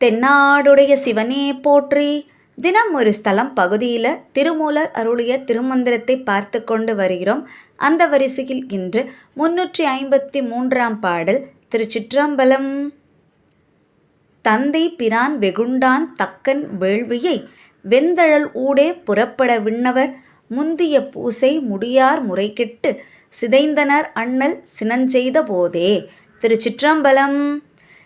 தென்னாடுடைய சிவனே போற்றி. தினம் ஒரு ஸ்தலம் பகுதியில் திருமூலர் அருளிய திருமந்திரத்தை பார்த்து கொண்டு வருகிறோம். அந்த வரிசையில் இன்று முன்னூற்றி ஐம்பத்தி மூன்றாம் பாடல் திருச்சிற்றம்பலம். தந்தை பிரான் வெகுண்டான் தக்கன் வேள்வியை வெந்தழல் ஊடே புறப்பட விண்ணவர். முந்திய பூசை முடியார் முறைகெட்டு சிதைந்தனர் அண்ணல் சினஞ்செய்த போதே திருச்சிற்றம்பலம்.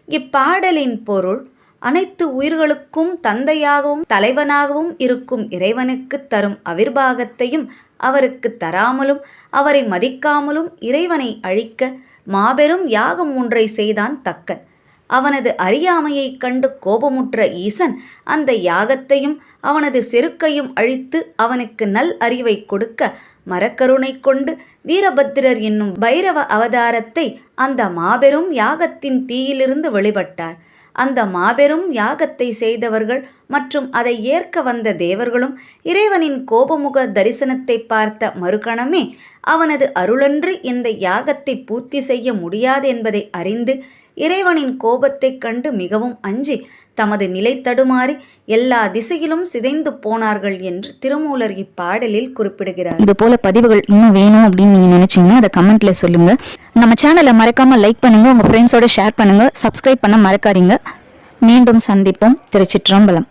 இப்பாடலின் பொருள் அனைத்து உயிர்களுக்கும் தந்தையாகவும் தலைவனாகவும் இருக்கும் இறைவனுக்கு தரும் அவிர்வாகத்தையும் அவருக்கு தராமலும் அவரை மதிக்காமலும் இறைவனை அழிக்க மாபெரும் யாகம் ஒன்றை செய்தான் தக்கன். அவனது அறியாமையைக் கண்டு கோபமுற்ற ஈசன் அந்த யாகத்தையும் அவனது செருக்கையும் அழித்து அவனுக்கு நல் அறிவை கொடுக்க மரக்கருணை கொண்டு வீரபத்திரர் என்னும் பைரவ அவதாரத்தை அந்த மாபெரும் யாகத்தின் தீயிலிருந்து வெளிப்பட்டார். அந்த மாபெரும் யாகத்தை செய்தவர்கள் மற்றும் அதை ஏற்க வந்த தேவர்களும் இறைவனின் கோபமுக தரிசனத்தை பார்த்த மறுகணமே அவனது அருளன்று இந்த யாகத்தை பூர்த்தி செய்ய முடியாது என்பதை அறிந்து இறைவனின் கோபத்தைக் கண்டு மிகவும் அஞ்சி தமது நிலை தடுமாறி எல்லா திசையிலும் சிதைந்து போனார்கள் என்று திருமூலர் இப்பாடலில் குறிப்பிடுகிறார். இது போல பதிவுகள் இன்னும் வேணும் அப்படின்னு நீங்க நினைச்சீங்கன்னா அதை கமெண்ட்ல சொல்லுங்க. நம்ம சேனலை மறக்காம லைக் பண்ணுங்க உங்க ஃப்ரெண்ட்ஸோட ஷேர் பண்ணுங்க சப்ஸ்கிரைப் பண்ண மறக்காதீங்க. மீண்டும் சந்திப்போம் திருச்சிற்றம்பலம்.